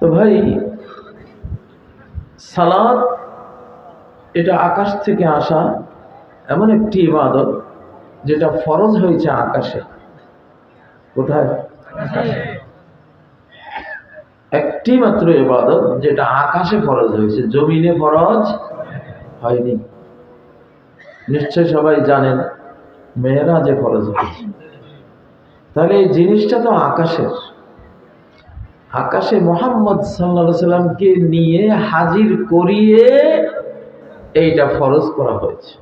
তো ভাই, সালাদ এটা আকাশ থেকে আসা এমন একটি ইবাদত যেটা ফরজ হয়েছে আকাশে। কোথায়? একটি মাত্র ইবাদত যেটা আকাশে ফরজ হয়েছে, জমিনে ফরজ হয়নি। নিশ্চয় সবাই জানেন মেয়েরা যে ফরজ হয়েছে। তাহলে এই জিনিসটা তো আকাশের। আকাশে মোহাম্মদ সাল্লা সাল্লামকে নিয়ে হাজির করিয়ে এইটা ফরজ করা হয়েছে।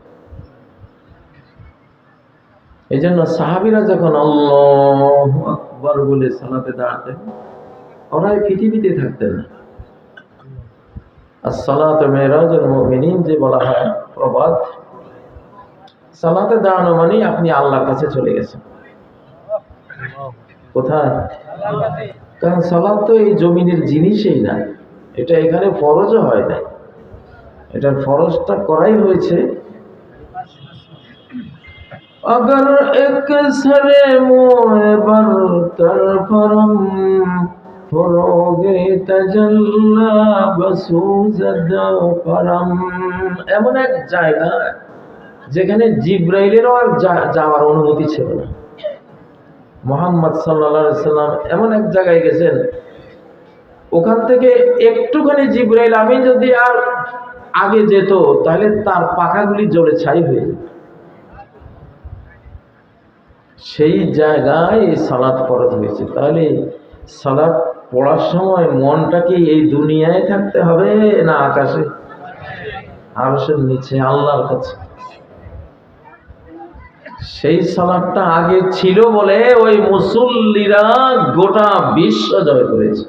এই জন্য সাহাবিরা যখন আল্লাহ আকবর বলে সালাতে দাঁড়াতেন ওরা পৃথিবীতে থাকতেন না। আর সালাত মেয়েরাজের মুমিনিন যে বলা হয়, প্রবাদ। সালাতে দাঁড়ানো মানেই আপনি আল্লাহর কাছে চলে গেছেন। কোথায়? কারণ সালাদ তো এই জমিনের জিনিসই না। এটা এখানে ফরজও হয় না এটার ফরজটা করাই হয়েছে। এমন এক জায়গা যেখানে জিব্রাইলেরও আর যাওয়ার অনুমতি ছিল না। মোহাম্মদ সাল্লা সাল্লাম এমন এক জায়গায় গেছেন, ওখান থেকে একটুখানি জিব্রাইল আমি যদি আর আগে যেত, তাহলে তার পাখাগুলি জ্বলে ছাই হয়ে যেত। সেই জায়গায় সালাদ ফরজ হয়েছে। তাহলে সালাদ পড়ার সময় মনটা কি এই দুনিয়ায় থাকতে হবে না আকাশে? আরশের নিচে আল্লাহর কাছে। সেই সালাদটা আগে ছিল বলে ওই মুসল্লিরা গোটা বিশ্ব জয় করেছে।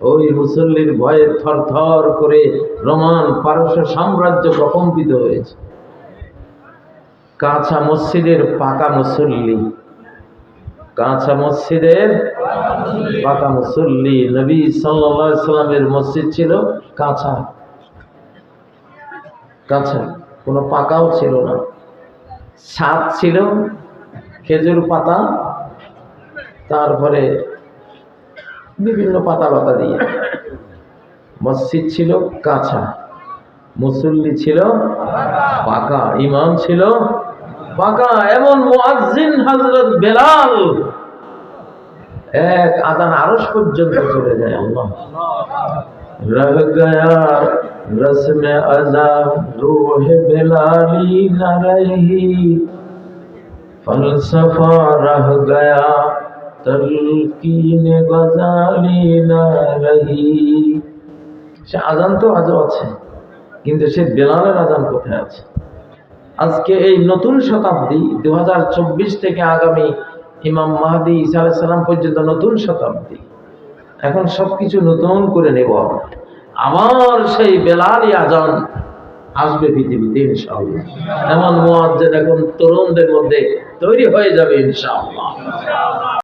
ওই মুসল্লির ভয়ে থর থর করে রোমান পারস্য সাম্রাজ্য প্রকম্পিত হয়েছে। কাঁচা মসজিদের পাকা মুসল্লি। কাঁচা মসজিদের পাকা মুসল্লি নবী সাল্লামের মসজিদ ছিল কাঁচা। কাঁচা, কোনো পাকাও ছিল না। ছাদ ছিল, খেজুর পাতা, তারপরে বিভিন্ন পাতা পাতা দিয়ে। মসজিদ ছিল কাঁচা, মুসল্লি ছিল পাকা, ইমাম ছিল পাকা, এমন মুয়াজ্জিন হযরত বেলাল। এক আদান আরশ পর্যন্ত চলে যায়, আল্লাহ। রহ গয়া রসমে আজা রূহ বেলালি না রহি ফলসফা রহ গয়া তলকিন গজালি না রহি সে আজান তো আজও আছে, কিন্তু সে বেলালের আজান কোথায় আছে? আজকে এই নতুন শতাব্দী দু হাজার চব্বিশ থেকে আগামী ইমাম মাহাদি ইসা সালাম পর্যন্ত নতুন শতাব্দী। এখন সবকিছু নতুন করে নেব আমরা। আমার সেই বেলালি আজান আসবে পৃথিবীতে ইনশাআল্লাহ। এমন মোয়াজ্জেন এখন তরুণদের মধ্যে তৈরি হয়ে যাবে ইনশাআল্লাহ।